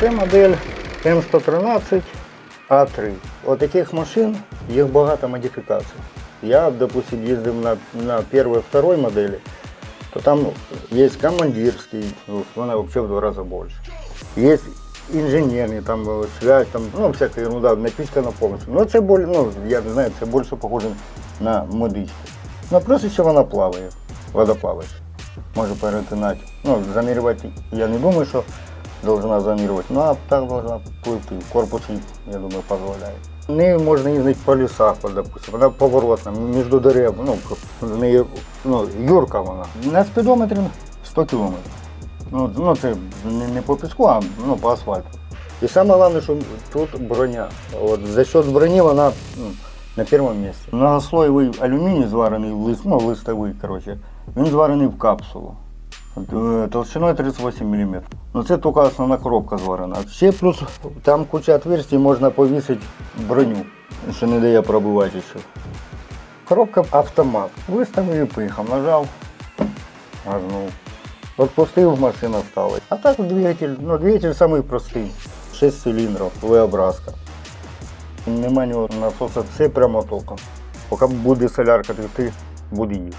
Це модель М113 А3. От таких машин їх багато модифікацій. Я, допустим, їздив на, на першій, второй моделі, то там є командирський, ну, вона взагалі в два рази більше. Є інженерні, там связь, там, ну, всяка ерунда, напичкана повністю. Ну, це більше, ну, я не знаю, це більше похоже на медичку. Ну, плюс ще вона плаває, водоплаваюча. Може перетинати. Ну, замірювати, я не думаю, що должна замірювати, ну, а так должна пливти. В корпусі, я думаю, дозволяє. Нею можна їздити по лісах, от, допустим, вона поворотна, між дерев, ну, в неї, ну, юрка вона. На спідометрі 100 кілометрів. Ну, ну це не, не по піску, а ну, по асфальту. І саме головне, що тут броня. От за счет броні вона ну, на першому місці. Многослойовий алюміній зварений лист, ну, листовий, коротше, він зварений в капсулу. Толщиною 38 мм. Ну це тільки основна коробка зварена. Ще плюс там куча отверстий, можна повісити броню, що не дає пробивати ще. Коробка автомат. Виставив і поїхав, нажав, газнув. Отпустив, машина стала. А так двигатель, ну двигатель самий простий. 6 циліндрів, V-образка. Нема нього насоса, це прямо током. Поки буде солярка текти, буде їх.